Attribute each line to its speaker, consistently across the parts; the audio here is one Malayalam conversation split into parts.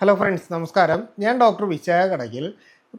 Speaker 1: ഹലോ ഫ്രണ്ട്സ് നമസ്കാരം. ഞാൻ ഡോക്ടർ വിശാഖ കടകിൽ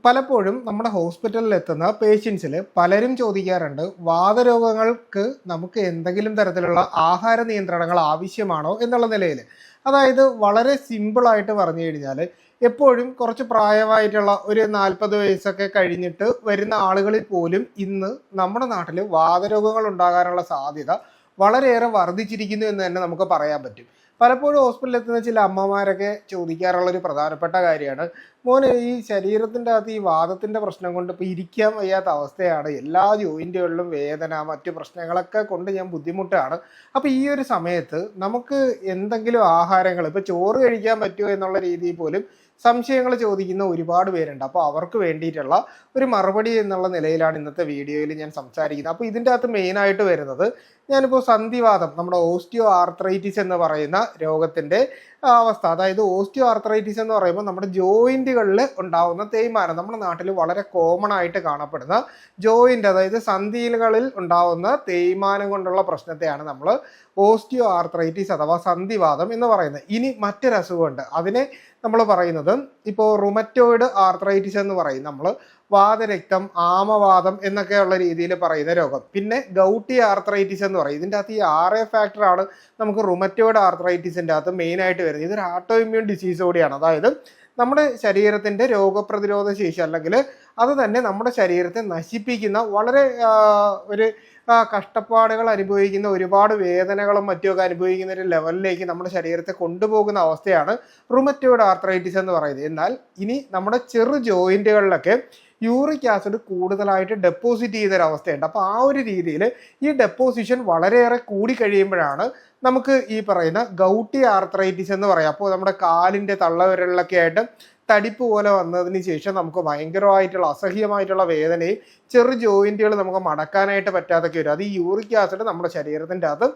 Speaker 1: പലപ്പോഴും നമ്മുടെ ഹോസ്പിറ്റലിൽ എത്തുന്ന പേഷ്യൻസിൽ പലരും ചോദിക്കാറുണ്ട് വാതരോഗങ്ങൾക്ക് നമുക്ക് എന്തെങ്കിലും തരത്തിലുള്ള ആഹാര നിയന്ത്രണങ്ങൾ ആവശ്യമാണോ എന്നുള്ള നിലയിൽ അതായത് വളരെ സിമ്പിളായിട്ട് പറഞ്ഞു കഴിഞ്ഞാൽ എപ്പോഴും കുറച്ച് പ്രായമായിട്ടുള്ള ഒരു നാൽപ്പത് വയസ്സൊക്കെ കഴിഞ്ഞിട്ട് വരുന്ന ആളുകളിൽ പോലും ഇന്ന് നമ്മുടെ നാട്ടിൽ വാതരോഗങ്ങൾ ഉണ്ടാകാനുള്ള സാധ്യത വളരെയേറെ വർദ്ധിച്ചിരിക്കുന്നു എന്ന് തന്നെ നമുക്ക് പറയാൻ പറ്റും. പലപ്പോഴും ഹോസ്പിറ്റലിൽ എത്തുന്ന ചില അമ്മമാരൊക്കെ ചോദിക്കാറുള്ള ഒരു പ്രധാനപ്പെട്ട കാര്യമാണ്. മോനെ ഈ ശരീരത്തിന്റെ അകത്ത് ഈ വാദത്തിന്റെ പ്രശ്നം കൊണ്ട് ഇപ്പോൾ ഇരിക്കാൻ വയ്യാത്ത അവസ്ഥയാണ്. എല്ലാ ജോയിന്റുകളിലും വേദന മറ്റു പ്രശ്നങ്ങളൊക്കെ കൊണ്ട് ഞാൻ ബുദ്ധിമുട്ടാണ്. അപ്പോൾ ഈ ഒരു സമയത്ത് നമുക്ക് എന്തെങ്കിലും ആഹാരങ്ങൾ ഇപ്പോൾ ചോറ് കഴിക്കാൻ പറ്റുമോ എന്നുള്ള രീതിയിൽ പോലും സംശയങ്ങൾ ചോദിക്കുന്ന ഒരുപാട് പേരുണ്ട്. അപ്പോൾ അവർക്ക് വേണ്ടിയിട്ടുള്ള ഒരു മറുപടി എന്നുള്ള നിലയിലാണ് ഇന്നത്തെ വീഡിയോയിൽ ഞാൻ സംസാരിക്കുന്നത്. അപ്പോൾ ഇതിന്റെ അകത്ത് മെയിനായിട്ട് വരുന്നത് ഞാനിപ്പോൾ സന്ധിവാദം നമ്മുടെ ഓസ്റ്റിയോ ആർത്രൈറ്റിസ് എന്ന് പറയുന്ന രോഗത്തിന്റെ അവസ്ഥ. അതായത് ഓസ്റ്റിയോ ആർത്രൈറ്റിസ് എന്ന് പറയുമ്പോൾ നമ്മുടെ ജോയിന്റുകളിൽ ഉണ്ടാകുന്ന തേയ്മാനം. നമ്മുടെ നാട്ടിൽ വളരെ കോമൺ ആയിട്ട് കാണപ്പെടുന്ന ജോയിന്റ് അതായത് സന്ധികളിൽ ഉണ്ടാകുന്ന തേയ്മാനം കൊണ്ടുള്ള പ്രശ്നത്തെയാണ് നമ്മൾ ഓസ്റ്റിയോ ആർത്രൈറ്റിസ് അഥവാ സന്ധിവാദം എന്ന് പറയുന്നത്. ഇനി മറ്റൊരു അസുഖമുണ്ട് അതിനെ നമ്മൾ പറയുന്നത് ഇപ്പോൾ റുമറ്റോയിഡ് ആർത്രൈറ്റിസ് എന്ന് പറയും. നമ്മൾ വാതരക്തം ആമവാദം എന്നൊക്കെയുള്ള രീതിയിൽ പറയുന്ന രോഗം. പിന്നെ ഗൗട്ടി ആർത്രൈറ്റിസ് എന്ന് പറയും. ഇതിന്റെ അകത്ത് ഈ എ ഫാക്ടറാണ് നമുക്ക് റുമറ്റോയിഡ് ആർത്രൈറ്റിസിന്റെ അകത്ത് മെയിനായിട്ട് വരുന്നത്. ഇതൊരു ആട്ടോ ഇമ്മ്യൂൺ ഡിസീസ് കൂടിയാണ്. അതായത് നമ്മുടെ ശരീരത്തിന്റെ രോഗപ്രതിരോധ ശേഷി അല്ലെങ്കിൽ അത് തന്നെ നമ്മുടെ ശരീരത്തെ നശിപ്പിക്കുന്ന വളരെ ഒരു കഷ്ടപ്പാടുകൾ അനുഭവിക്കുന്ന ഒരുപാട് വേദനകളും മറ്റുമൊക്കെ അനുഭവിക്കുന്ന ഒരു ലെവലിലേക്ക് നമ്മുടെ ശരീരത്തെ കൊണ്ടുപോകുന്ന അവസ്ഥയാണ് റുമറ്റോയിഡ് ആർത്രൈറ്റിസ് എന്ന് പറയുന്നത്. എന്നാൽ ഇനി നമ്മുടെ ചെറു ജോയിന്റുകളിലൊക്കെ യൂറിക് ആസിഡ് കൂടുതലായിട്ട് ഡെപ്പോസിറ്റ് ചെയ്തൊരവസ്ഥയുണ്ട്. അപ്പോൾ ആ ഒരു രീതിയിൽ ഈ ഡെപ്പോസിഷൻ വളരെയേറെ കൂടി കഴിയുമ്പോഴാണ് നമുക്ക് ഈ പറയുന്ന ഗൗട്ടി ആർത്രൈറ്റിസ് എന്ന് പറയാം. അപ്പോൾ നമ്മുടെ കാലിന്റെ തള്ളവിരലിലൊക്കെ ആയിട്ട് തടിപ്പ് പോലെ വന്നതിന് ശേഷം നമുക്ക് ഭയങ്കരമായിട്ടുള്ള അസഹ്യമായിട്ടുള്ള വേദനയും ചെറു ജോയിന്റുകൾ നമുക്ക് മടക്കാനായിട്ട് പറ്റാതൊക്കെ വരും. അത് ഈ യൂറിക് ആസിഡ് നമ്മുടെ ശരീരത്തിന്റെ അകത്ത്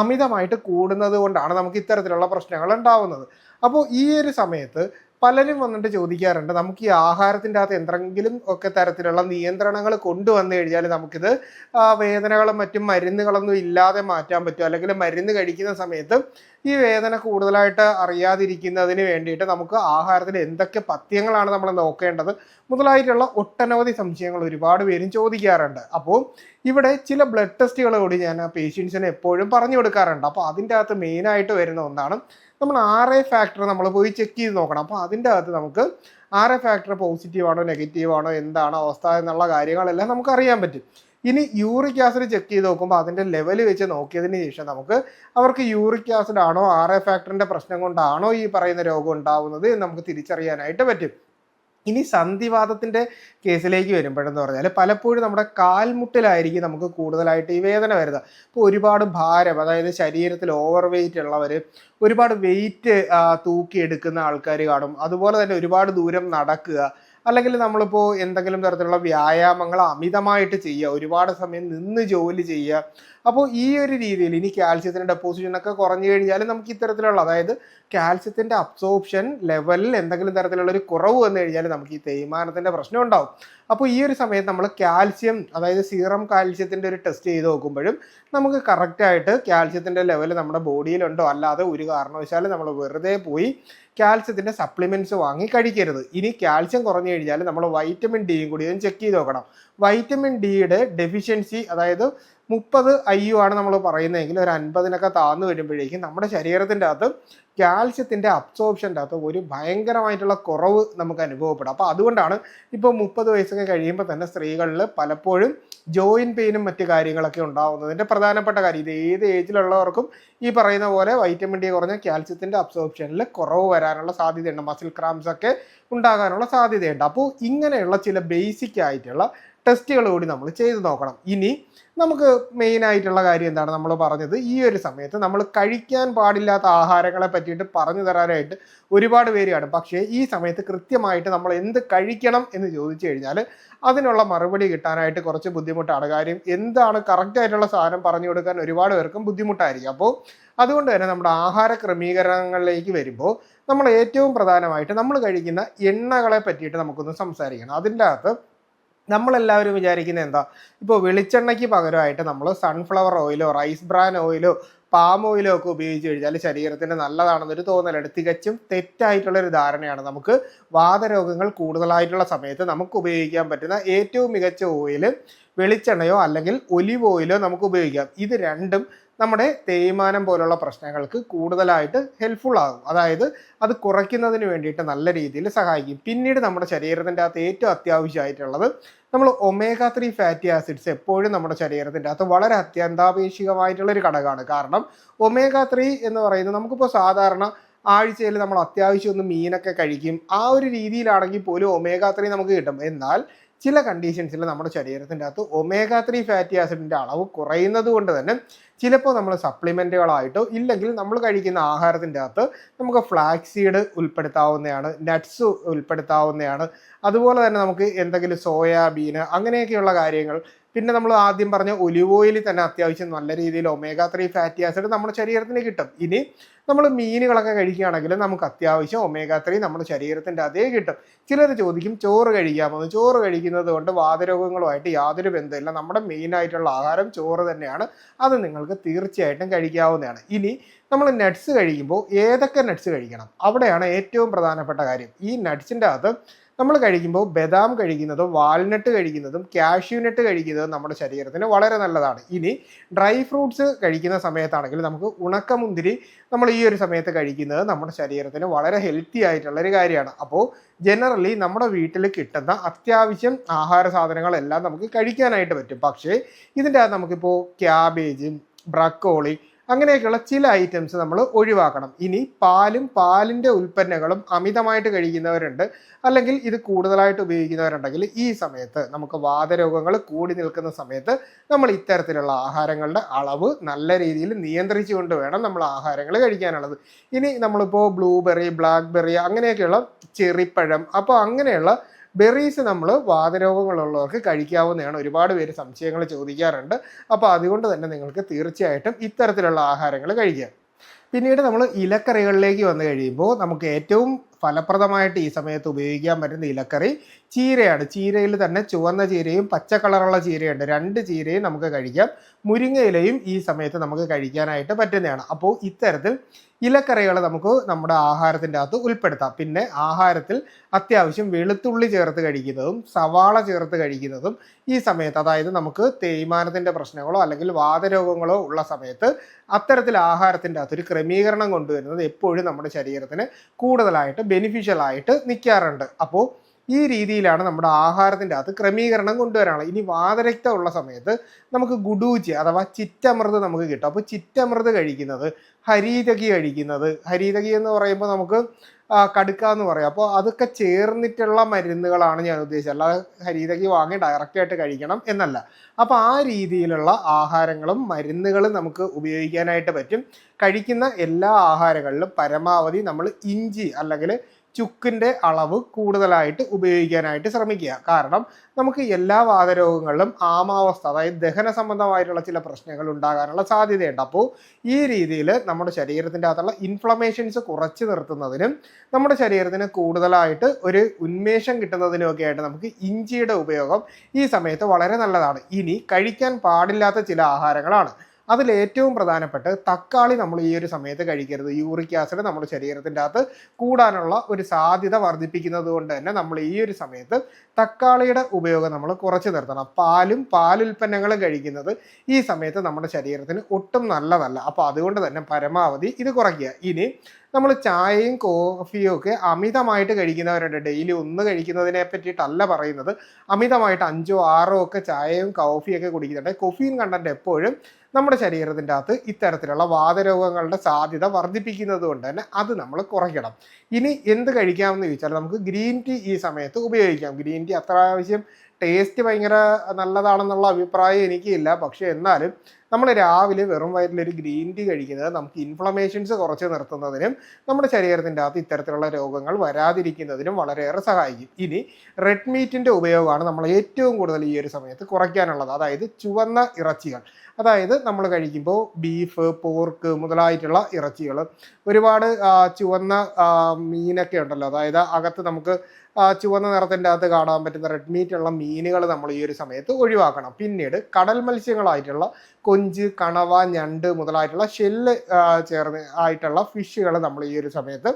Speaker 1: അമിതമായിട്ട് കൂടുന്നത് കൊണ്ടാണ് നമുക്ക് ഇത്തരത്തിലുള്ള പ്രശ്നങ്ങൾ ഉണ്ടാവുന്നത്. അപ്പോൾ ഈ ഒരു സമയത്ത് പലരും വന്നിട്ട് ചോദിക്കാറുണ്ട്. നമുക്ക് ഈ ആഹാരത്തിന്റെ അകത്ത് എന്തെങ്കിലും ഒക്കെ തരത്തിലുള്ള നിയന്ത്രണങ്ങൾ കൊണ്ടുവന്നു കഴിഞ്ഞാൽ നമുക്കിത് വേദനകളും മറ്റും മരുന്നുകളൊന്നും ഇല്ലാതെ മാറ്റാൻ പറ്റും. അല്ലെങ്കിൽ മരുന്ന് കഴിക്കുന്ന സമയത്ത് ഈ വേദന കൂടുതലായിട്ട് അറിയാതിരിക്കുന്നതിന് വേണ്ടിയിട്ട് നമുക്ക് ആഹാരത്തിൽ എന്തൊക്കെ പഥ്യങ്ങളാണ് നമ്മൾ നോക്കേണ്ടത് മുതലായിട്ടുള്ള ഒട്ടനവധി സംശയങ്ങൾ ഒരുപാട് പേരും ചോദിക്കാറുണ്ട്. അപ്പോൾ ഇവിടെ ചില ബ്ലഡ് ടെസ്റ്റുകൾ കൂടി ഞാൻ ആ പേഷ്യൻസിന് എപ്പോഴും പറഞ്ഞു കൊടുക്കാറുണ്ട്. അപ്പോൾ അതിന്റെ അകത്ത് മെയിനായിട്ട് വരുന്ന ഒന്നാണ് നമ്മൾ ആർ എ ഫാക്ടർ നമ്മൾ പോയി ചെക്ക് ചെയ്ത് നോക്കണം. അപ്പോൾ അതിന്റെ അകത്ത് നമുക്ക് ആർ എ ഫാക്ടർ പോസിറ്റീവ് ആണോ നെഗറ്റീവ് ആണോ എന്താണ് അവസ്ഥ എന്നുള്ള കാര്യങ്ങളെല്ലാം നമുക്ക് അറിയാൻ പറ്റും. ഇനി യൂറിക് ആസിഡ് ചെക്ക് ചെയ്ത് നോക്കുമ്പോൾ അതിന്റെ ലെവൽ വെച്ച് നോക്കിയതിന് ശേഷം നമുക്ക് അവർക്ക് യൂറിക് ആസിഡ് ആണോ ആർ എ ഫാക്ടറിന്റെ പ്രശ്നം കൊണ്ടാണോ ഈ പറയുന്ന രോഗം ഉണ്ടാവുന്നത് എന്ന് നമുക്ക് തിരിച്ചറിയാനായിട്ട് പറ്റും. ഇനി സന്ധിവാദത്തിന്റെ കേസിലേക്ക് വരുമ്പോഴെന്ന് പറഞ്ഞാൽ പലപ്പോഴും നമ്മുടെ കാൽമുട്ടിലായിരിക്കും നമുക്ക് കൂടുതലായിട്ട് ഈ വേദന വരുന്നത്. ഇപ്പോൾ ഒരുപാട് ഭാരം അതായത് ശരീരത്തിൽ ഓവർ വെയിറ്റ് ഉള്ളവർ ഒരുപാട് വെയിറ്റ് തൂക്കിയെടുക്കുന്ന ആൾക്കാർ കാണും. അതുപോലെ തന്നെ ഒരുപാട് ദൂരം നടക്കുക അല്ലെങ്കിൽ നമ്മളിപ്പോൾ എന്തെങ്കിലും തരത്തിലുള്ള വ്യായാമങ്ങൾ അമിതമായിട്ട് ചെയ്യുക ഒരുപാട് സമയം നിന്ന് ജോലി ചെയ്യുക. അപ്പോൾ ഈ ഒരു രീതിയിൽ ഇനി കാൽസ്യത്തിന്റെ ഡെപ്പോസിഷൻ ഒക്കെ കുറഞ്ഞു കഴിഞ്ഞാൽ നമുക്ക് ഇത്തരത്തിലുള്ള അതായത് കാൽസ്യത്തിന്റെ അബ്സോർപ്ഷൻ ലെവലിൽ എന്തെങ്കിലും തരത്തിലുള്ള ഒരു കുറവ് വന്നു കഴിഞ്ഞാൽ നമുക്ക് ഈ തേയ്മാനത്തിന്റെ പ്രശ്നം ഉണ്ടാവും. അപ്പോൾ ഈ ഒരു സമയത്ത് നമ്മൾ കാൽസ്യം അതായത് സീറം കാൽസ്യത്തിന്റെ ഒരു ടെസ്റ്റ് ചെയ്ത് നോക്കുമ്പോഴും നമുക്ക് കറക്റ്റായിട്ട് കാൽസ്യത്തിന്റെ ലെവൽ നമ്മുടെ ബോഡിയിലുണ്ടോ അല്ലാതെ ഒരു കാരണവശാലും നമ്മൾ വെറുതെ പോയി കാൽസ്യത്തിന്റെ സപ്ലിമെന്റ്സ് വാങ്ങി കഴിക്കരുത്. ഇനി കാൽസ്യം കുറഞ്ഞു കഴിഞ്ഞാൽ നമ്മൾ വൈറ്റമിൻ ഡിയും കൂടി ഒന്ന് ചെക്ക് ചെയ്ത് നോക്കണം. വൈറ്റമിൻ ഡിയുടെ ഡെഫിഷ്യൻസി അതായത് മുപ്പത് ഐ യു ആണ് നമ്മൾ പറയുന്നതെങ്കിൽ ഒരു അൻപതിനൊക്കെ താന്നു വരുമ്പോഴേക്കും നമ്മുടെ ശരീരത്തിന്റെ അകത്ത് കാൽസ്യത്തിന്റെ അബ്സോർപ്ഷന്റെ അകത്ത് ഒരു ഭയങ്കരമായിട്ടുള്ള കുറവ് നമുക്ക് അനുഭവപ്പെടും. അപ്പോൾ അതുകൊണ്ടാണ് ഇപ്പോൾ മുപ്പത് വയസ്സൊക്കെ കഴിയുമ്പോൾ തന്നെ സ്ത്രീകളിൽ പലപ്പോഴും ജോയിൻ പെയിനും മറ്റ് കാര്യങ്ങളൊക്കെ ഉണ്ടാകുന്നതിന്റെ പ്രധാനപ്പെട്ട കാര്യം ഇത് ഏത് ഏജിലുള്ളവർക്കും ഈ പറയുന്ന പോലെ വൈറ്റമിൻ ഡി കുറഞ്ഞ കാൽസ്യത്തിന്റെ അബ്സോർപ്ഷനിൽ കുറവ് വരാനുള്ള സാധ്യതയുണ്ട്. മസിൽ ക്രാംസ് ഒക്കെ ഉണ്ടാകാനുള്ള സാധ്യതയുണ്ട്. അപ്പോൾ ഇങ്ങനെയുള്ള ചില ബേസിക് ആയിട്ടുള്ള ടെസ്റ്റുകൾ കൂടി നമ്മൾ ചെയ്ത് നോക്കണം. ഇനി നമുക്ക് മെയിൻ ആയിട്ടുള്ള കാര്യം എന്താണ്? നമ്മൾ പറഞ്ഞത് ഈ ഒരു സമയത്ത് നമ്മൾ കഴിക്കാൻ പാടില്ലാത്ത ആഹാരങ്ങളെ പറ്റിയിട്ട് പറഞ്ഞു തരാനായിട്ട് ഒരുപാട് പേര് കാണും പക്ഷേ ഈ സമയത്ത് കൃത്യമായിട്ട് നമ്മൾ എന്ത് കഴിക്കണം എന്ന് ചോദിച്ചു കഴിഞ്ഞാൽ അതിനുള്ള മറുപടി കിട്ടാനായിട്ട് കുറച്ച് ബുദ്ധിമുട്ടാണ്. കാര്യം എന്താണ് കറക്റ്റായിട്ടുള്ള സാധനം പറഞ്ഞു കൊടുക്കാൻ ഒരുപാട് പേർക്കും ബുദ്ധിമുട്ടായിരിക്കും. അപ്പോൾ അതുകൊണ്ട് തന്നെ നമ്മുടെ ആഹാര ക്രമീകരണങ്ങളിലേക്ക് വരുമ്പോൾ നമ്മൾ ഏറ്റവും പ്രധാനമായിട്ട് നമ്മൾ കഴിക്കുന്ന എണ്ണകളെ പറ്റിയിട്ട് നമുക്കൊന്ന് സംസാരിക്കണം. അതിന്റെ അകത്ത് നമ്മളെല്ലാവരും വിചാരിക്കുന്നത് എന്താ? ഇപ്പോൾ വെളിച്ചെണ്ണയ്ക്ക് പകരമായിട്ട് നമ്മൾ സൺഫ്ലവർ ഓയിലോ റൈസ് ബ്രാൻ ഓയിലോ പാം ഓയിലോ ഒക്കെ ഉപയോഗിച്ച് കഴിഞ്ഞാൽ ശരീരത്തിന് നല്ലതാണെന്നൊരു തോന്നലുണ്ട് തികച്ചും തെറ്റായിട്ടുള്ളൊരു ധാരണയാണ്. നമുക്ക് വാതരോഗങ്ങൾ കൂടുതലായിട്ടുള്ള സമയത്ത് നമുക്ക് ഉപയോഗിക്കാൻ പറ്റുന്ന ഏറ്റവും മികച്ച ഓയിൽ വെളിച്ചെണ്ണയോ അല്ലെങ്കിൽ ഒലിവ് ഓയിലോ നമുക്ക് ഉപയോഗിക്കാം. ഇത് രണ്ടും നമ്മുടെ തേയ്മാനം പോലുള്ള പ്രശ്നങ്ങൾക്ക് കൂടുതലായിട്ട് ഹെൽപ്ഫുൾ ആകും. അതായത് അത് കുറയ്ക്കുന്നതിന് വേണ്ടിയിട്ട് നല്ല രീതിയിൽ സഹായിക്കും. പിന്നീട് നമ്മുടെ ശരീരത്തിന്റെ അകത്ത് ഏറ്റവും അത്യാവശ്യമായിട്ടുള്ളത് നമ്മൾ ഒമേഗ ത്രീ ഫാറ്റി ആസിഡ്സ് എപ്പോഴും നമ്മുടെ ശരീരത്തിന്റെ അകത്ത് വളരെ അത്യന്താപേക്ഷികമായിട്ടുള്ള ഒരു ഘടകമാണ്. കാരണം ഒമേഗ ത്രീ എന്ന് പറയുന്നത് നമുക്കിപ്പോൾ സാധാരണ ആഴ്ചയിൽ നമ്മൾ അത്യാവശ്യം ഒന്ന് മീനൊക്കെ കഴിക്കും. ആ ഒരു രീതിയിലാണെങ്കിൽ പോലും ഒമേഗ ത്രീ നമുക്ക് കിട്ടും. എന്നാൽ ചില കണ്ടീഷൻസിൽ നമ്മുടെ ശരീരത്തിന്റെ അകത്ത് ഒമേഗ ത്രീ ഫാറ്റി ആസിഡിന്റെ അളവ് കുറയുന്നത് കൊണ്ട് തന്നെ ചിലപ്പോൾ നമ്മൾ സപ്ലിമെന്റുകളായിട്ടോ ഇല്ലെങ്കിൽ നമ്മൾ കഴിക്കുന്ന ആഹാരത്തിന്റെ അകത്ത് നമുക്ക് ഫ്ലാക്സീഡ് ഉൾപ്പെടുത്താവുന്നതാണ് നട്ട്സ് ഉൾപ്പെടുത്താവുന്നതാണ്. അതുപോലെ തന്നെ നമുക്ക് എന്തെങ്കിലും സോയാബീൻ അങ്ങനെയൊക്കെയുള്ള കാര്യങ്ങൾ പിന്നെ നമ്മൾ ആദ്യം പറഞ്ഞ ഒലിവ് ഓയിലിൽ തന്നെ അത്യാവശ്യം നല്ല രീതിയിൽ ഒമേഗ ത്രീ ഫാറ്റി ആസിഡ് നമ്മുടെ ശരീരത്തിന് കിട്ടും. ഇനി നമ്മൾ മീനുകളൊക്കെ കഴിക്കുകയാണെങ്കിൽ നമുക്ക് അത്യാവശ്യം ഒമേഗ ത്രീ നമ്മുടെ ശരീരത്തിന്റെ അതേ കിട്ടും. ചിലർ ചോദിക്കും ചോറ് കഴിക്കാമോ? ചോറ് കഴിക്കുന്നത് കൊണ്ട് വാതരോഗങ്ങളുമായിട്ട് യാതൊരു ബന്ധമില്ല നമ്മുടെ മെയിനായിട്ടുള്ള ആഹാരം ചോറ് തന്നെയാണ്. അത് നിങ്ങൾക്ക് തീർച്ചയായിട്ടും കഴിക്കാവുന്നതാണ്. ഇനി നമ്മൾ നട്ട്സ് കഴിക്കുമ്പോൾ ഏതൊക്കെ നട്ട്സ് കഴിക്കണം? അവിടെയാണ് ഏറ്റവും പ്രധാനപ്പെട്ട കാര്യം. ഈ നട്ട്സിന്റെ അകത്ത് നമ്മൾ കഴിക്കുമ്പോൾ ബദാം കഴിക്കുന്നതും വാൾനട്ട് കഴിക്കുന്നതും കാഷ്യൂനട്ട് കഴിക്കുന്നതും നമ്മുടെ ശരീരത്തിന് വളരെ നല്ലതാണ്. ഇനി ഡ്രൈ ഫ്രൂട്ട്സ് കഴിക്കുന്ന സമയത്താണെങ്കിൽ നമുക്ക് ഉണക്കമുന്തിരി നമ്മൾ ഈ ഒരു സമയത്ത് കഴിക്കുന്നത് നമ്മുടെ ശരീരത്തിന് വളരെ ഹെൽത്തി ആയിട്ടുള്ള ഒരു കാര്യമാണ്. അപ്പോൾ ജനറലി നമ്മുടെ വീട്ടിൽ കിട്ടുന്ന അത്യാവശ്യം ആഹാര സാധനങ്ങളെല്ലാം നമുക്ക് കഴിക്കാനായിട്ട് പറ്റും. പക്ഷേ ഇതിന്റെ അകത്ത് നമുക്കിപ്പോൾ ക്യാബേജും ബ്രക്കോളി അങ്ങനെയൊക്കെയുള്ള ചില ഐറ്റംസ് നമ്മൾ ഒഴിവാക്കണം. ഇനി പാലും പാലിന്റെ ഉൽപ്പന്നങ്ങളും അമിതമായിട്ട് കഴിക്കുന്നവരുണ്ട്. അല്ലെങ്കിൽ ഇത് കൂടുതലായിട്ട് ഉപയോഗിക്കുന്നവരുണ്ടെങ്കിൽ ഈ സമയത്ത് നമുക്ക് വാതരോഗങ്ങൾ കൂടി നിൽക്കുന്ന സമയത്ത് നമ്മൾ ഇത്തരത്തിലുള്ള ആഹാരങ്ങളുടെ അളവ് നല്ല രീതിയിൽ നിയന്ത്രിച്ചുകൊണ്ട് വേണം നമ്മൾ ആഹാരങ്ങൾ കഴിക്കാനുള്ളത്. ഇനി നമ്മളിപ്പോൾ ബ്ലൂബെറി ബ്ലാക്ക്ബെറി അങ്ങനെയൊക്കെയുള്ള ചെറിപ്പഴം. അപ്പോൾ അങ്ങനെയുള്ള ബെറീസ് നമ്മൾ വാതരോഗങ്ങളുള്ളവർക്ക് കഴിക്കാവുന്നതാണ്. ഒരുപാട് പേര് സംശയങ്ങൾ ചോദിക്കാറുണ്ട്. അപ്പോൾ അതുകൊണ്ട് തന്നെ നിങ്ങൾക്ക് തീർച്ചയായിട്ടും ഇത്തരത്തിലുള്ള ആഹാരങ്ങൾ കഴിക്കാം. പിന്നീട് നമ്മൾ ഇലക്കറികളിലേക്ക് വന്നു കഴിയുമ്പോൾ നമുക്ക് ഏറ്റവും ഫലപ്രദമായിട്ട് ഈ സമയത്ത് ഉപയോഗിക്കാൻ പറ്റുന്ന ഇലക്കറി ചീരയാണ്. ചീരയിൽ തന്നെ ചുവന്ന ചീരയും പച്ച കളറുള്ള ചീരയുണ്ട്. രണ്ട് ചീരയും നമുക്ക് കഴിക്കാം. മുരിങ്ങ ഇലയും ഈ സമയത്ത് നമുക്ക് കഴിക്കാനായിട്ട് പറ്റുന്നതാണ്. അപ്പോൾ ഇത്തരത്തിൽ ഇലക്കറികൾ നമുക്ക് നമ്മുടെ ആഹാരത്തിന്റെ അകത്ത് ഉൾപ്പെടുത്താം. പിന്നെ ആഹാരത്തിൽ അത്യാവശ്യം വെളുത്തുള്ളി ചേർത്ത് കഴിക്കുന്നതും സവാള ചേർത്ത് കഴിക്കുന്നതും ഈ സമയത്ത് അതായത് നമുക്ക് തേയ്മാനത്തിന്റെ പ്രശ്നങ്ങളോ അല്ലെങ്കിൽ വാതരോഗങ്ങളോ ഉള്ള സമയത്ത് അത്തരത്തിൽ ആഹാരത്തിന്റെ അകത്ത് ഒരു ക്രമീകരണം കൊണ്ടുവരുന്നത് എപ്പോഴും നമ്മുടെ ശരീരത്തിന് കൂടുതലായിട്ട് ബെനിഫിഷ്യൽ ആയിട്ട് നിൽക്കാറുണ്ട് അപ്പോൾ ഈ രീതിയിലാണ് നമ്മുടെ ആഹാരത്തിന്റെ അകത്ത് ക്രമീകരണം കൊണ്ടുവരാനുള്ളത്. ഇനി വാതരക്തം ഉള്ള സമയത്ത് നമുക്ക് ഗുഡൂച്ചി അഥവാ ചിറ്റമൃത് നമുക്ക് കിട്ടും. അപ്പോൾ ചിറ്റമൃത് കഴിക്കുന്നത് ഹരീതകി കഴിക്കുന്നത് ഹരീതകി എന്ന് പറയുമ്പോൾ നമുക്ക് കടുക്ക എന്ന് പറയും. അപ്പോൾ അതൊക്കെ ചേർന്നിട്ടുള്ള മരുന്നുകളാണ് ഞാൻ ഉദ്ദേശിച്ചത്. അല്ലാതെ ഹരീതകി വാങ്ങി ഡയറക്റ്റ് ആയിട്ട് കഴിക്കണം എന്നല്ല. അപ്പോൾ ആ രീതിയിലുള്ള ആഹാരങ്ങളും മരുന്നുകളും നമുക്ക് ഉപയോഗിക്കാനായിട്ട് പറ്റും. കഴിക്കുന്ന എല്ലാ ആഹാരങ്ങളിലും പരമാവധി നമ്മൾ ഇഞ്ചി അല്ലെങ്കിൽ ചുക്കിന്റെ അളവ് കൂടുതലായിട്ട് ഉപയോഗിക്കാനായിട്ട് ശ്രമിക്കുക. കാരണം നമുക്ക് എല്ലാ വാതരോഗങ്ങളിലും ആമാവസ്ഥ അതായത് ദഹന സംബന്ധമായിട്ടുള്ള ചില പ്രശ്നങ്ങൾ ഉണ്ടാകാനുള്ള സാധ്യതയുണ്ട്. അപ്പോൾ ഈ രീതിയിൽ നമ്മുടെ ശരീരത്തിന്റെ അകത്തുള്ള ഇൻഫ്ലമേഷൻസ് കുറച്ച് നിർത്തുന്നതിനും നമ്മുടെ ശരീരത്തിന് കൂടുതലായിട്ട് ഒരു ഉന്മേഷം കിട്ടുന്നതിനുമൊക്കെ ആയിട്ട് നമുക്ക് ഇഞ്ചിയുടെ ഉപയോഗം ഈ സമയത്ത് വളരെ നല്ലതാണ്. ഇനി കഴിക്കാൻ പാടില്ലാത്ത ചില ആഹാരങ്ങളാണ്. അതിൽ ഏറ്റവും പ്രധാനപ്പെട്ട തക്കാളി നമ്മൾ ഈ ഒരു സമയത്ത് കഴിക്കരുത്. യൂറിക് ആസിഡ് നമ്മുടെ ശരീരത്തിന്റെ അകത്ത് കൂടാനുള്ള ഒരു സാധ്യത വർദ്ധിപ്പിക്കുന്നത് കൊണ്ട് തന്നെ നമ്മൾ ഈ ഒരു സമയത്ത് തക്കാളിയുടെ ഉപയോഗം നമ്മൾ കുറച്ച് നിർത്തണം. പാലും പാലുൽപ്പന്നങ്ങളും കഴിക്കുന്നത് ഈ സമയത്ത് നമ്മുടെ ശരീരത്തിന് ഒട്ടും നല്ലതല്ല. അപ്പോൾ അതുകൊണ്ട് തന്നെ പരമാവധി ഇത് കുറയ്ക്കുക. ഇനി നമ്മൾ ചായയും കോഫിയും ഒക്കെ അമിതമായിട്ട് കഴിക്കുന്നവരുണ്ട്. ഡെയിലി ഒന്ന് കഴിക്കുന്നതിനെ പറ്റിയിട്ടല്ല പറയുന്നത്. അമിതമായിട്ട് അഞ്ചോ ആറോ ഒക്കെ ചായയും കോഫിയൊക്കെ കുടിക്കുന്നുണ്ട്. കൊഫീൻ കണ്ടന്റ് എപ്പോഴും നമ്മുടെ ശരീരത്തിന്റെ അകത്ത് ഇത്തരത്തിലുള്ള വാതരോഗങ്ങളുടെ സാധ്യത വർദ്ധിപ്പിക്കുന്നത് കൊണ്ട് തന്നെ അത് നമ്മൾ കുറയ്ക്കണം. ഇനി എന്ത് കഴിക്കാമെന്ന് ചോദിച്ചാൽ നമുക്ക് ഗ്രീൻ ടീ ഈ സമയത്ത് ഉപയോഗിക്കാം. ഗ്രീൻ ടീ അത്ര ആവശ്യം ടേസ്റ്റ് ഭയങ്കര നല്ലതാണെന്നുള്ള അഭിപ്രായം എനിക്കില്ല. പക്ഷേ എന്നാലും നമ്മൾ രാവിലെ വെറും വയറ്റിൽ ഒരു ഗ്രീൻ ടീ കഴിക്കുന്നത് നമുക്ക് ഇൻഫ്ലമേഷൻസ് കുറച്ച് നിർത്തുന്നതിനും നമ്മുടെ ശരീരത്തിന്റെ അകത്ത് ഇത്തരത്തിലുള്ള രോഗങ്ങൾ വരാതിരിക്കുന്നതിനും വളരെയേറെ സഹായിക്കും. ഇനി റെഡ് മീറ്റിന്റെ ഉപയോഗമാണ് നമ്മൾ ഏറ്റവും കൂടുതൽ ഈ ഒരു സമയത്ത് കുറയ്ക്കാനുള്ളത്. അതായത് ചുവന്ന ഇറച്ചികൾ. അതായത് നമ്മൾ കഴിക്കുമ്പോൾ ബീഫ് പോർക്ക് മുതലായിട്ടുള്ള ഇറച്ചികൾ ഒരുപാട് ചുവന്ന മീനൊക്കെ ഉണ്ടല്ലോ. അതായത് അകത്ത് നമുക്ക് ചുവന്ന നിറത്തിന്റെ അകത്ത് കാണാൻ പറ്റുന്ന റെഡ് മീറ്റുള്ള മീനുകൾ നമ്മൾ ഈ ഒരു സമയത്ത് ഒഴിവാക്കണം. പിന്നീട് കടൽ മത്സ്യങ്ങളായിട്ടുള്ള കൊഞ്ച് കണവ ഞണ്ട് മുതലായിട്ടുള്ള ഷെല്ല് ചേർന്ന് ആയിട്ടുള്ള ഫിഷുകൾ നമ്മൾ ഈ ഒരു സമയത്ത്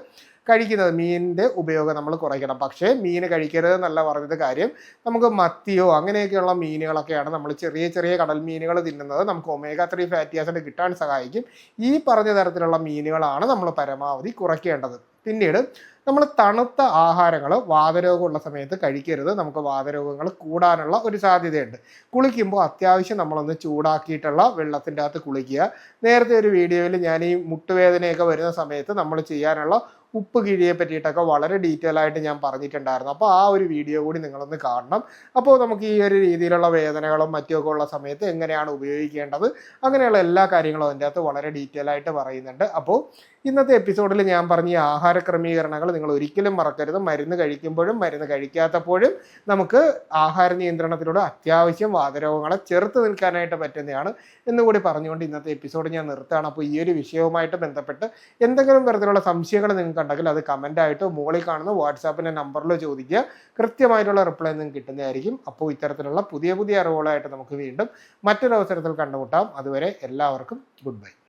Speaker 1: കഴിക്കുന്നത്. മീനിന്റെ ഉപയോഗം നമ്മൾ കുറയ്ക്കണം. പക്ഷേ മീൻ കഴിക്കരുത് എന്നല്ല പറഞ്ഞത് കാര്യം. നമുക്ക് മത്തിയോ അങ്ങനെയൊക്കെയുള്ള മീനുകളൊക്കെയാണ് നമ്മൾ ചെറിയ ചെറിയ കടൽ മീനുകൾ തിന്നുന്നത്. നമുക്ക് ഒമേഗ ത്രീ ഫാറ്റി ആസിഡ് കിട്ടാൻ സഹായിക്കും. ഈ പറഞ്ഞ തരത്തിലുള്ള മീനുകളാണ് നമ്മൾ പരമാവധി കുറയ്ക്കേണ്ടത്. പിന്നീട് നമ്മൾ തണുത്ത ആഹാരങ്ങൾ വാതരോഗമുള്ള സമയത്ത് കഴിക്കരുത്. നമുക്ക് വാതരോഗങ്ങൾ കൂടാനുള്ള ഒരു സാധ്യതയുണ്ട്. കുളിക്കുമ്പോൾ അത്യാവശ്യം നമ്മളൊന്ന് ചൂടാക്കിയിട്ടുള്ള വെള്ളത്തിന്റെ അകത്ത് കുളിക്കുക. നേരത്തെ ഒരു വീഡിയോയിൽ ഞാൻ ഈ മുട്ടുവേദനയൊക്കെ വരുന്ന സമയത്ത് നമ്മൾ ചെയ്യാനുള്ള ഉപ്പ് കിഴിയെ പറ്റിയിട്ടൊക്കെ വളരെ ഡീറ്റെയിൽ ആയിട്ട് ഞാൻ പറഞ്ഞിട്ടുണ്ടായിരുന്നു. അപ്പോൾ ആ ഒരു വീഡിയോ കൂടി നിങ്ങളൊന്ന് കാണണം. അപ്പോൾ നമുക്ക് ഈ ഒരു രീതിയിലുള്ള വേദനകളും മറ്റുമൊക്കെ ഉള്ള സമയത്ത് എങ്ങനെയാണ് ഉപയോഗിക്കേണ്ടത്? അങ്ങനെയുള്ള എല്ലാ കാര്യങ്ങളും അതിന്റെ അകത്ത് വളരെ ഡീറ്റെയിൽ ആയിട്ട് പറയുന്നുണ്ട്. അപ്പോൾ ഇന്നത്തെ എപ്പിസോഡിൽ ഞാൻ പറഞ്ഞ ആഹാര ക്രമീകരണങ്ങൾ നിങ്ങൾ ഒരിക്കലും മറക്കരുത്. മരുന്ന് കഴിക്കുമ്പോഴും മരുന്ന് കഴിക്കാത്തപ്പോഴും നമുക്ക് ആഹാര നിയന്ത്രണത്തിലൂടെ അത്യാവശ്യം വാതരോഗങ്ങളെ ചെറുത്ത് നിൽക്കാനായിട്ട് പറ്റുന്നതാണ് എന്നുകൂടി പറഞ്ഞുകൊണ്ട് ഇന്നത്തെ എപ്പിസോഡ് ഞാൻ നിർത്തുകയാണ്. അപ്പോൾ ഈ ഒരു വിഷയവുമായിട്ട് ബന്ധപ്പെട്ട് എന്തെങ്കിലും തരത്തിലുള്ള സംശയങ്ങൾ നിങ്ങൾക്ക് ഉണ്ടെങ്കിൽ അത് കമന്റായിട്ടോ മുകളിൽ കാണുന്ന വാട്സാപ്പിന്റെ നമ്പറിലോ ചോദിക്കുക. കൃത്യമായിട്ടുള്ള റിപ്ലൈ നിങ്ങൾക്ക് കിട്ടുന്നതായിരിക്കും. അപ്പോൾ ഇത്തരത്തിലുള്ള പുതിയ പുതിയ അറിവുകളായിട്ട് നമുക്ക് വീണ്ടും മറ്റൊരവസരത്തിൽ കണ്ടുമുട്ടാം. അതുവരെ എല്ലാവർക്കും ഗുഡ് ബൈ